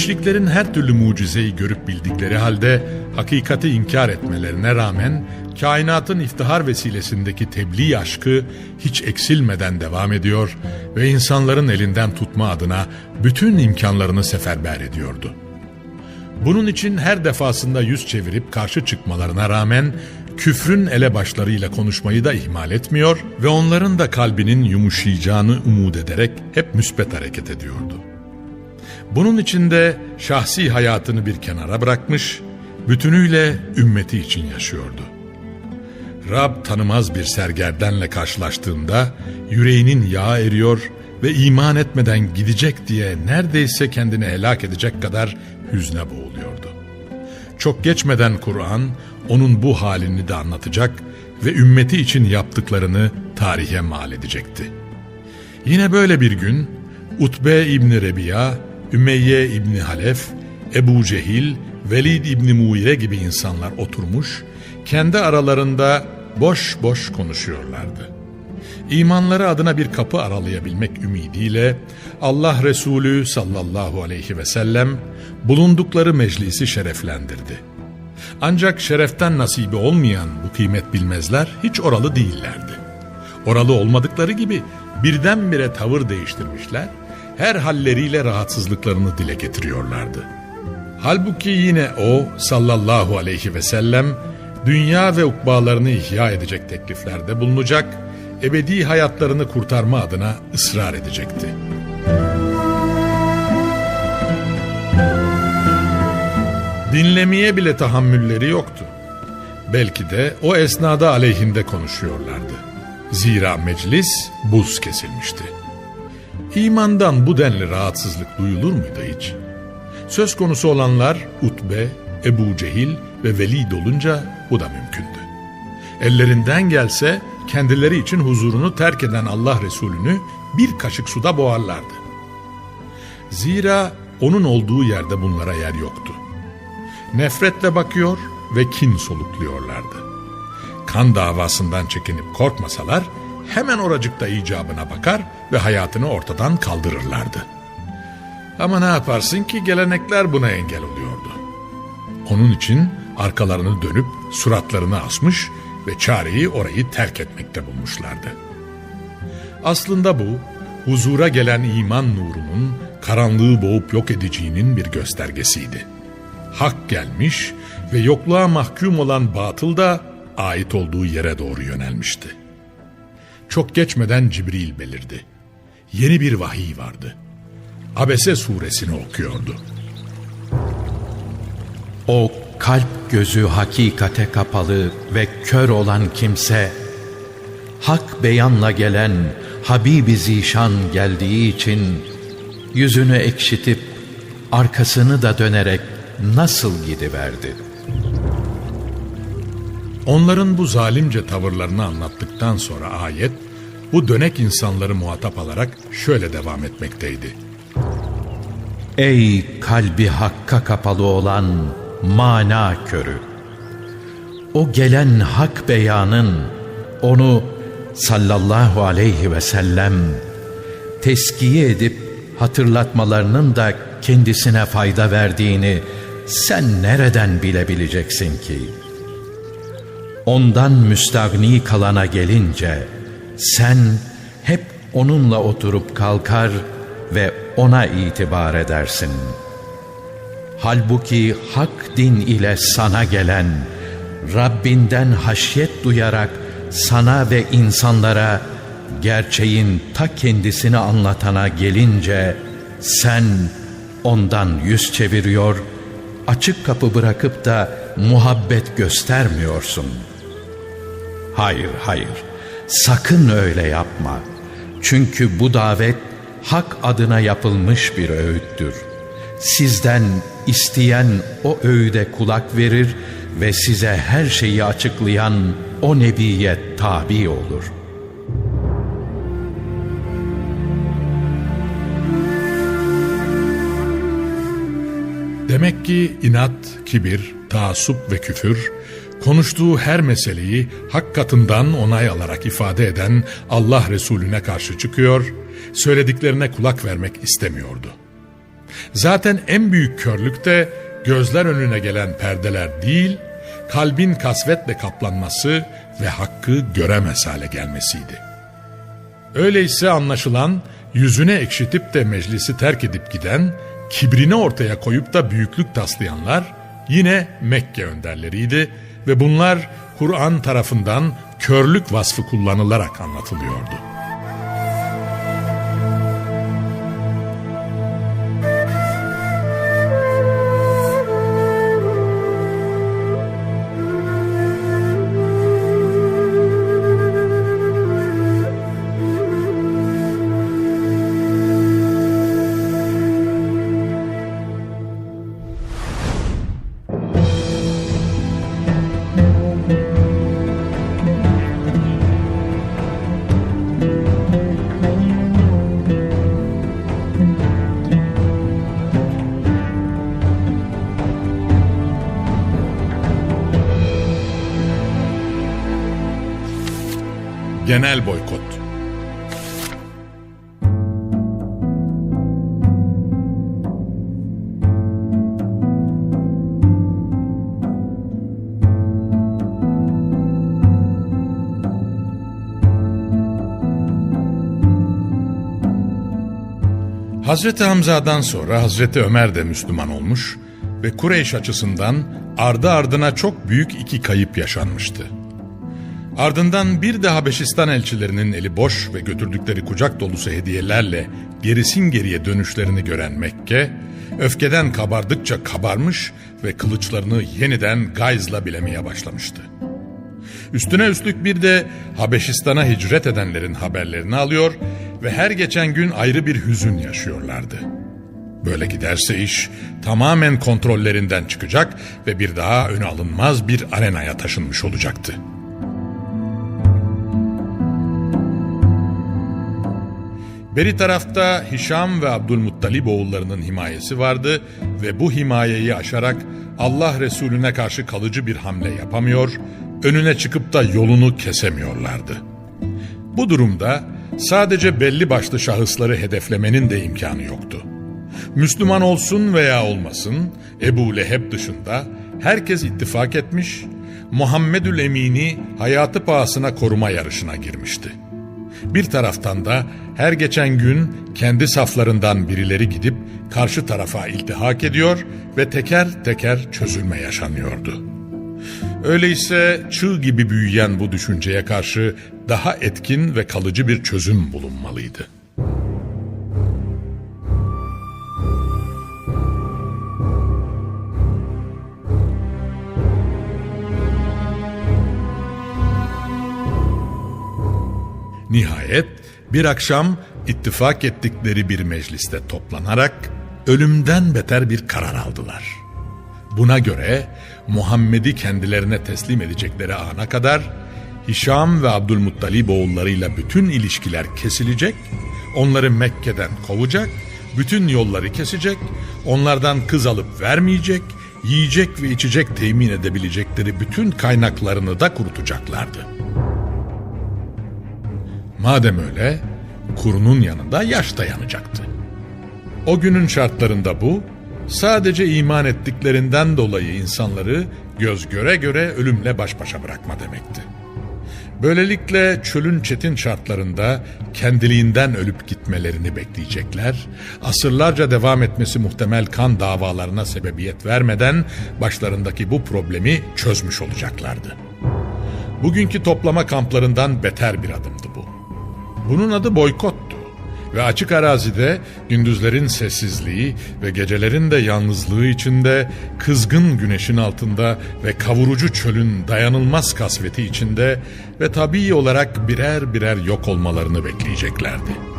Müşriklerin her türlü mucizeyi görüp bildikleri halde hakikati inkar etmelerine rağmen kainatın iftihar vesilesindeki tebliğ aşkı hiç eksilmeden devam ediyor ve insanların elinden tutma adına bütün imkanlarını seferber ediyordu. Bunun için her defasında yüz çevirip karşı çıkmalarına rağmen küfrün elebaşlarıyla konuşmayı da ihmal etmiyor ve onların da kalbinin yumuşayacağını umut ederek hep müspet hareket ediyordu. Bunun içinde şahsi hayatını bir kenara bırakmış, bütünüyle ümmeti için yaşıyordu. Rab tanımaz bir sergerdenle karşılaştığında yüreğinin yağı eriyor ve iman etmeden gidecek diye neredeyse kendini helak edecek kadar hüzne boğuluyordu. Çok geçmeden Kur'an onun bu halini de anlatacak ve ümmeti için yaptıklarını tarihe mal edecekti. Yine böyle bir gün Utbe İbni Rebiya, Ümeyye İbni Halef, Ebu Cehil, Velid İbni Muire gibi insanlar oturmuş, kendi aralarında boş boş konuşuyorlardı. İmanları adına bir kapı aralayabilmek ümidiyle Allah Resulü sallallahu aleyhi ve sellem bulundukları meclisi şereflendirdi. Ancak şereften nasibi olmayan bu kıymet bilmezler hiç oralı değillerdi. Oralı olmadıkları gibi birdenbire tavır değiştirmişler, her halleriyle rahatsızlıklarını dile getiriyorlardı. Halbuki yine o sallallahu aleyhi ve sellem dünya ve ukbalarını ihya edecek tekliflerde bulunacak, ebedi hayatlarını kurtarma adına ısrar edecekti. Dinlemeye bile tahammülleri yoktu. Belki de o esnada aleyhinde konuşuyorlardı. Zira meclis buz kesilmişti. İmandan bu denli rahatsızlık duyulur muydu hiç? Söz konusu olanlar Utbe, Ebu Cehil ve Velid olunca bu da mümkündü. Ellerinden gelse kendileri için huzurunu terk eden Allah Resulü'nü bir kaşık suda boğarlardı. Zira onun olduğu yerde bunlara yer yoktu. Nefretle bakıyor ve kin solukluyorlardı. Kan davasından çekinip korkmasalar hemen oracıkta icabına bakar ve hayatını ortadan kaldırırlardı. Ama ne yaparsın ki gelenekler buna engel oluyordu. Onun için arkalarını dönüp suratlarını asmış ve çareyi orayı terk etmekte bulmuşlardı. Aslında bu, huzura gelen iman nurunun karanlığı boğup yok edeceğinin bir göstergesiydi. Hak gelmiş ve yokluğa mahkum olan batıl da ait olduğu yere doğru yönelmişti. Çok geçmeden Cibril belirdi. Yeni bir vahiy vardı. Abese suresini okuyordu. O kalp gözü hakikate kapalı ve kör olan kimse, hak beyanla gelen Habibi Zişan geldiği için yüzünü ekşitip arkasını da dönerek nasıl gidiverdi? Onların bu zalimce tavırlarını anlattıktan sonra ayet, bu dönek insanları muhatap alarak şöyle devam etmekteydi. Ey kalbi hakka kapalı olan mana körü! O gelen hak beyanın onu sallallahu aleyhi ve sellem teskiye edip hatırlatmalarının da kendisine fayda verdiğini sen nereden bilebileceksin ki? Ondan müstagni kalana gelince sen hep onunla oturup kalkar ve ona itibar edersin. Halbuki hak din ile sana gelen, Rabbinden haşyet duyarak sana ve insanlara gerçeğin ta kendisini anlatana gelince sen ondan yüz çeviriyor, açık kapı bırakıp da muhabbet göstermiyorsun. Hayır, hayır, sakın öyle yapma. Çünkü bu davet hak adına yapılmış bir öğüttür. Sizden isteyen o öğüde kulak verir ve size her şeyi açıklayan o nebiye tabi olur.'' Demek ki inat, kibir, taassup ve küfür, konuştuğu her meseleyi hak katından onay alarak ifade eden Allah Resulüne karşı çıkıyor, söylediklerine kulak vermek istemiyordu. Zaten en büyük körlük de gözler önüne gelen perdeler değil, kalbin kasvetle kaplanması ve hakkı göremez hale gelmesiydi. Öyleyse anlaşılan yüzüne ekşitip de meclisi terk edip giden, kibrini ortaya koyup da büyüklük taslayanlar yine Mekke önderleriydi ve bunlar Kur'an tarafından körlük vasfı kullanılarak anlatılıyordu. Genel boykot. Hazreti Hamza'dan sonra Hazreti Ömer de Müslüman olmuş ve Kureyş açısından ardı ardına çok büyük iki kayıp yaşanmıştı. Ardından bir de Habeşistan elçilerinin eli boş ve götürdükleri kucak dolusu hediyelerle gerisin geriye dönüşlerini gören Mekke, öfkeden kabardıkça kabarmış ve kılıçlarını yeniden gayzla bilemeye başlamıştı. Üstüne üstlük bir de Habeşistan'a hicret edenlerin haberlerini alıyor ve her geçen gün ayrı bir hüzün yaşıyorlardı. Böyle giderse iş tamamen kontrollerinden çıkacak ve bir daha öne alınmaz bir arenaya taşınmış olacaktı. Beri tarafta Hişam ve Abdülmuttalib oğullarının himayesi vardı ve bu himayeyi aşarak Allah Resulüne karşı kalıcı bir hamle yapamıyor, önüne çıkıp da yolunu kesemiyorlardı. Bu durumda sadece belli başlı şahısları hedeflemenin de imkanı yoktu. Müslüman olsun veya olmasın Ebu Leheb dışında herkes ittifak etmiş, Muhammedül Emin'i hayatı pahasına koruma yarışına girmişti. Bir taraftan da her geçen gün kendi saflarından birileri gidip karşı tarafa iltihak ediyor ve teker teker çözülme yaşanıyordu. Öyleyse çığ gibi büyüyen bu düşünceye karşı daha etkin ve kalıcı bir çözüm bulunmalıydı. Nihayet bir akşam ittifak ettikleri bir mecliste toplanarak ölümden beter bir karar aldılar. Buna göre Muhammed'i kendilerine teslim edecekleri ana kadar Hişam ve Abdülmuttalib oğullarıyla bütün ilişkiler kesilecek, onları Mekke'den kovacak, bütün yolları kesecek, onlardan kız alıp vermeyecek, yiyecek ve içecek temin edebilecekleri bütün kaynaklarını da kurutacaklardı. Madem öyle, kurunun yanında yaş dayanacaktı. O günün şartlarında bu, sadece iman ettiklerinden dolayı insanları göz göre göre ölümle baş başa bırakma demekti. Böylelikle çölün çetin şartlarında kendiliğinden ölüp gitmelerini bekleyecekler, asırlarca devam etmesi muhtemel kan davalarına sebebiyet vermeden başlarındaki bu problemi çözmüş olacaklardı. Bugünkü toplama kamplarından beter bir adımdı bu. Bunun adı boykottu ve açık arazide gündüzlerin sessizliği ve gecelerin de yalnızlığı içinde kızgın güneşin altında ve kavurucu çölün dayanılmaz kasveti içinde ve tabii olarak birer birer yok olmalarını bekleyeceklerdi.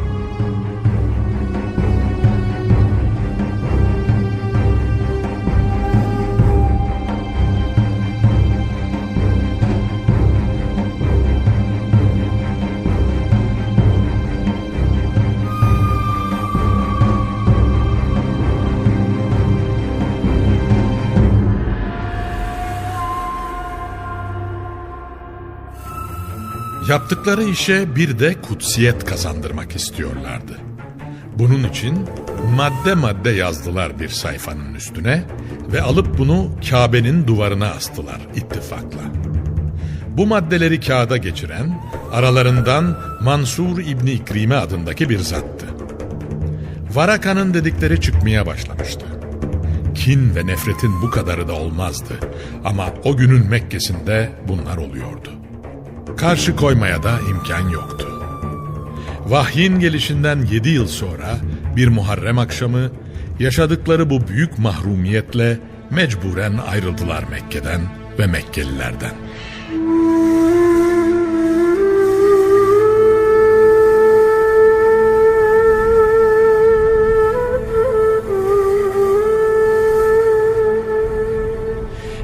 Yaptıkları işe bir de kutsiyet kazandırmak istiyorlardı. Bunun için madde madde yazdılar bir sayfanın üstüne ve alıp bunu Kabe'nin duvarına astılar ittifakla. Bu maddeleri kağıda geçiren aralarından Mansur İbni İkrime adındaki bir zattı. Varaka'nın dedikleri çıkmaya başlamıştı. Kin ve nefretin bu kadarı da olmazdı ama o günün Mekke'sinde bunlar oluyordu. Karşı koymaya da imkan yoktu. Vahyin gelişinden yedi yıl sonra bir Muharrem akşamı yaşadıkları bu büyük mahrumiyetle mecburen ayrıldılar Mekke'den ve Mekkelilerden.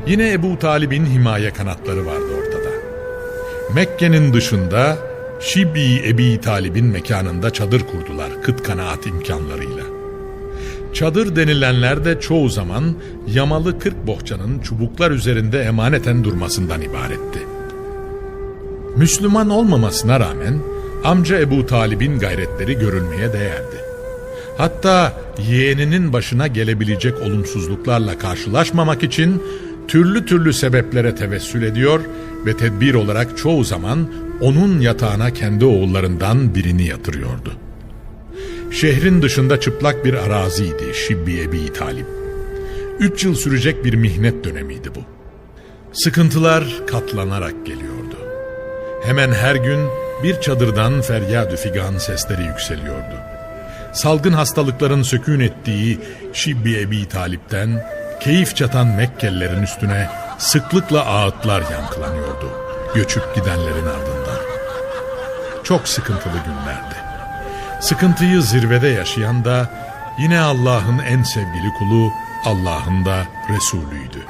Yine Ebu Talib'in himaye kanatları vardı ortada. Mekke'nin dışında Şibi Ebi Talib'in mekanında çadır kurdular kıt kanaat imkanlarıyla. Çadır denilenler de çoğu zaman yamalı kırk bohçanın çubuklar üzerinde emaneten durmasından ibaretti. Müslüman olmamasına rağmen amca Ebu Talib'in gayretleri görülmeye değerdi. Hatta yeğeninin başına gelebilecek olumsuzluklarla karşılaşmamak için türlü türlü sebeplere tevessül ediyor ve tedbir olarak çoğu zaman onun yatağına kendi oğullarından birini yatırıyordu. Şehrin dışında çıplak bir araziydi Şibbi Ebi Talip. Üç yıl sürecek bir mihnet dönemiydi bu. Sıkıntılar katlanarak geliyordu. Hemen her gün bir çadırdan feryadü figan sesleri yükseliyordu. Salgın hastalıkların sökün ettiği Şibbi Ebi Talip'ten keyif çatan Mekkelilerin üstüne sıklıkla ağıtlar yankılanıyordu göçüp gidenlerin ardından. Çok sıkıntılı günlerdi. Sıkıntıyı zirvede yaşayan da yine Allah'ın en sevgili kulu Allah'ın da Resulüydü.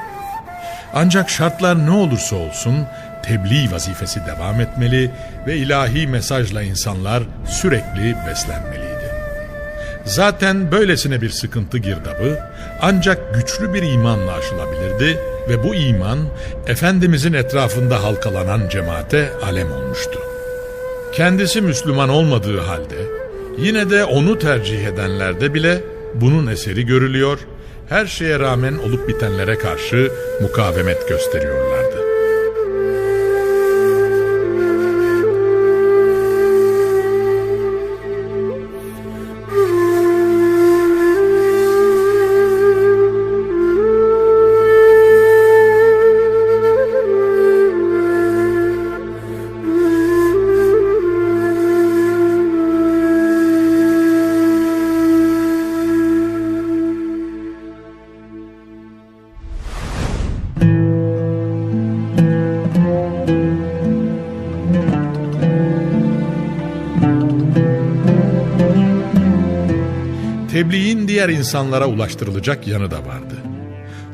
Ancak şartlar ne olursa olsun tebliğ vazifesi devam etmeli ve ilahi mesajla insanlar sürekli beslenmeliydi. Zaten böylesine bir sıkıntı girdabı ancak güçlü bir imanla aşılabilirdi ve bu iman Efendimizin etrafında halkalanan cemaate alem olmuştu. Kendisi Müslüman olmadığı halde yine de onu tercih edenlerde bile bunun eseri görülüyor, her şeye rağmen olup bitenlere karşı mukavemet gösteriyorlardı. Diğer insanlara ulaştırılacak yanı da vardı.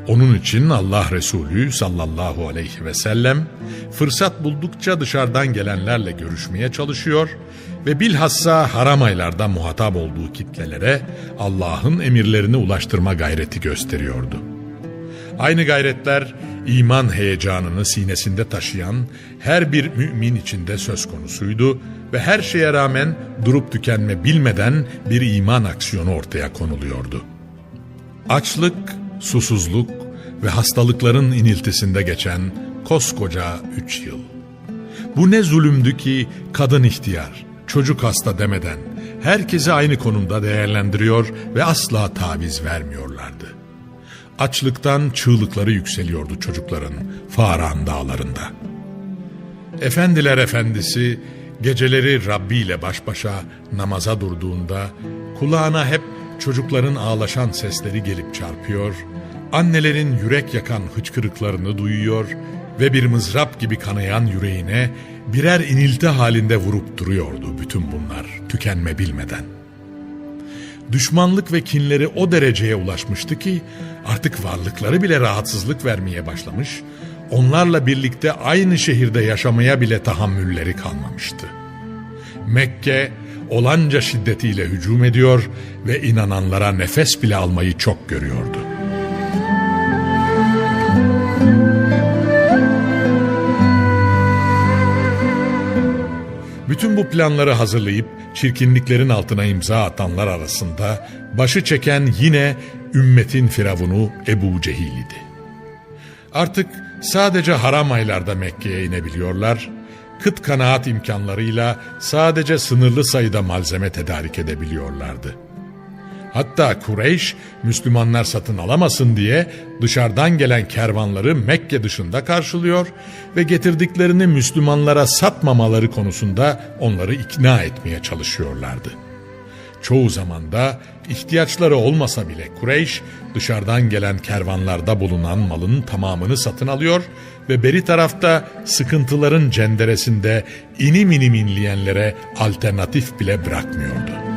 Onun için Allah Resulü sallallahu aleyhi ve sellem fırsat buldukça dışarıdan gelenlerle görüşmeye çalışıyor ve bilhassa haram aylarda muhatap olduğu kitlelere Allah'ın emirlerini ulaştırma gayreti gösteriyordu. Aynı gayretler iman heyecanını sinesinde taşıyan her bir mümin içinde söz konusuydu ve her şeye rağmen durup tükenme bilmeden bir iman aksiyonu ortaya konuluyordu. Açlık, susuzluk ve hastalıkların iniltisinde geçen koskoca üç yıl. Bu ne zulümdü ki kadın ihtiyar, çocuk hasta demeden herkesi aynı konumda değerlendiriyor ve asla taviz vermiyorlardı. Açlıktan çığlıkları yükseliyordu çocukların Faran dağlarında. Efendiler efendisi geceleri Rabbi ile baş başa namaza durduğunda kulağına hep çocukların ağlaşan sesleri gelip çarpıyor, annelerin yürek yakan hıçkırıklarını duyuyor ve bir mızrap gibi kanayan yüreğine birer inilti halinde vurup duruyordu bütün bunlar tükenme bilmeden. Düşmanlık ve kinleri o dereceye ulaşmıştı ki artık varlıkları bile rahatsızlık vermeye başlamış, onlarla birlikte aynı şehirde yaşamaya bile tahammülleri kalmamıştı. Mekke olanca şiddetiyle hücum ediyor ve inananlara nefes bile almayı çok görüyordu. Bütün bu planları hazırlayıp çirkinliklerin altına imza atanlar arasında başı çeken yine ümmetin firavunu Ebu Cehil idi. Artık sadece haram aylarda Mekke'ye inebiliyorlar, kıt kanaat imkanlarıyla sadece sınırlı sayıda malzeme tedarik edebiliyorlardı. Hatta Kureyş Müslümanlar satın alamasın diye dışarıdan gelen kervanları Mekke dışında karşılıyor ve getirdiklerini Müslümanlara satmamaları konusunda onları ikna etmeye çalışıyorlardı. Çoğu zaman da ihtiyaçları olmasa bile Kureyş dışarıdan gelen kervanlarda bulunan malın tamamını satın alıyor ve beri tarafta sıkıntıların cenderesinde inim inim inleyenlere alternatif bile bırakmıyordu.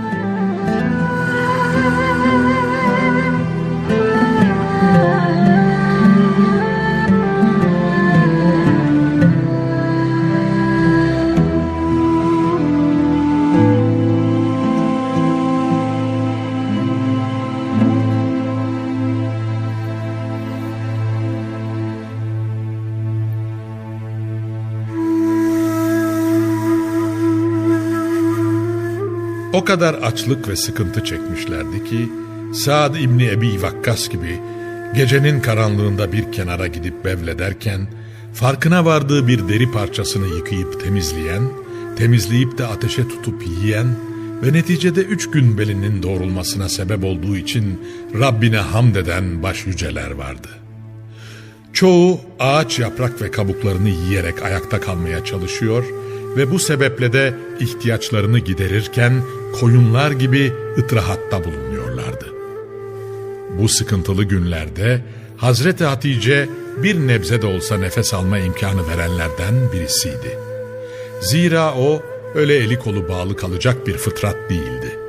Kadar açlık ve sıkıntı çekmişlerdi ki Saad İbni Ebi Vakkas gibi gecenin karanlığında bir kenara gidip bevlederken farkına vardığı bir deri parçasını yıkayıp temizleyen, temizleyip de ateşe tutup yiyen ve neticede üç gün belinin doğrulmasına sebep olduğu için Rabbine hamd eden baş yüceler vardı. Çoğu ağaç yaprak ve kabuklarını yiyerek ayakta kalmaya çalışıyor ve bu sebeple de ihtiyaçlarını giderirken koyunlar gibi ıtrahatta bulunuyorlardı. Bu sıkıntılı günlerde Hazreti Hatice bir nebze de olsa nefes alma imkanı verenlerden birisiydi. Zira o öyle eli kolu bağlı kalacak bir fıtrat değildi.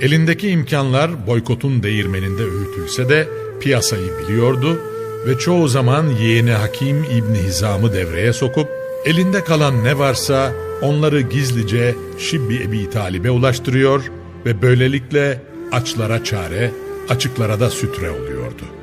Elindeki imkanlar boykotun değirmeninde öğütülse de piyasayı biliyordu ve çoğu zaman yeğeni Hakim İbni Hizam'ı devreye sokup elinde kalan ne varsa onları gizlice Şibbi Ebi Talib'e ulaştırıyor ve böylelikle açlara çare, açıklara da sütre oluyordu.''